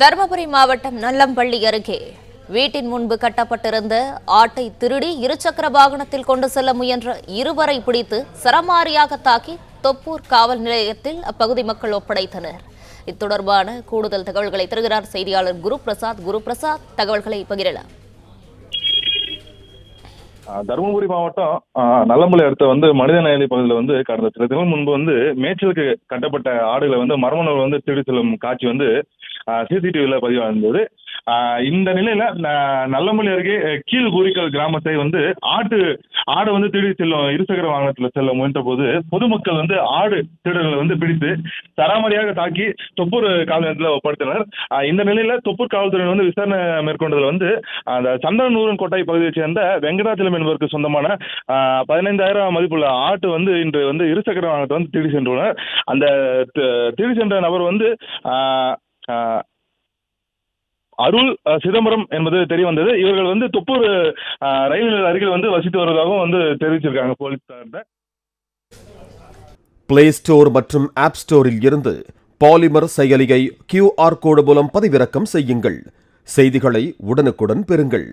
தருமபுரி மாவட்டம் நல்லம்பள்ளி அருகே. வீட்டின் முன்பு கட்டப்பட்டிருந்த ஆட்டை திருடி இருசக்கர வாகனத்தில் கொண்டு செல்ல முயன்ற இருவரை பிடித்து சரமாரியாக தாக்கி தொப்பூர் காவல் நிலையத்தில் அப்பகுதி மக்கள் ஒப்படைத்தனர். இத்தொடர்பான கூடுதல் தகவல்களை தருகிறார் செய்தியாளர் குரு பிரசாத் குரு பிரசாத் தகவல்களை பகிரலாம். தருமபுரி மாவட்டம் ஆஹ் அடுத்த வந்து மனிதநேயலி பகுதியில் வந்து கடந்த சில தினம் முன்பு வந்து மேய்ச்சலுக்கு கட்டப்பட்ட ஆடுகளை வந்து மர்மணர் வந்து திருடி செல்லும் காட்சி வந்து சிசிடிவியில் பதிவாயிருந்தது இந்த நிலையில ந- நல்லமலை அருகே கீழ் குறிக்கல் கிராமத்தை வந்து ஆட்டு ஆடை வந்து திருடி செல்லும் இருசக்கர வாகனத்தில் செல்ல முயன்ற போது பொதுமக்கள் வந்து ஆடு திருடர்களை வந்து பிடித்து தராமரியாக தாக்கி தொப்பூர் காவல் நிலையத்தில் ஒப்படைத்தனர் இந்த நிலையில தொப்பூர் காவல்துறை வந்து விசாரணை மேற்கொண்டதில் வந்து அந்த சந்தனூரன் கோட்டை பகுதியைச் சேர்ந்த வெங்கடாச்சலம் என்பவருக்கு சொந்தமான பதினைந்தாயிரம் மதிப்புள்ள ஆட்டு வந்து இன்று வந்து இருசக்கர வாகனத்தை வந்து திருடி சென்றுள்ளனர். அந்த திருடி சென்ற நபர் வந்து அருள் சிதம்பரம் என்பது தெரிய வந்தது. இவர்கள் வந்து தொப்பூர் ரயில் நிலைய அருகில் வந்து வசித்து வருவதாகவும் வந்து தெரிவிச்சிருக்காங்க போலீசார்கிட்ட பிளே ஸ்டோர் மற்றும் ஆப் ஸ்டோரில் இருந்து பாலிமர் செயலியை கியூஆர் கோடு மூலம் பதிவிறக்கம் செய்யுங்கள். செய்திகளை உடனுக்குடன் பெறுங்கள்.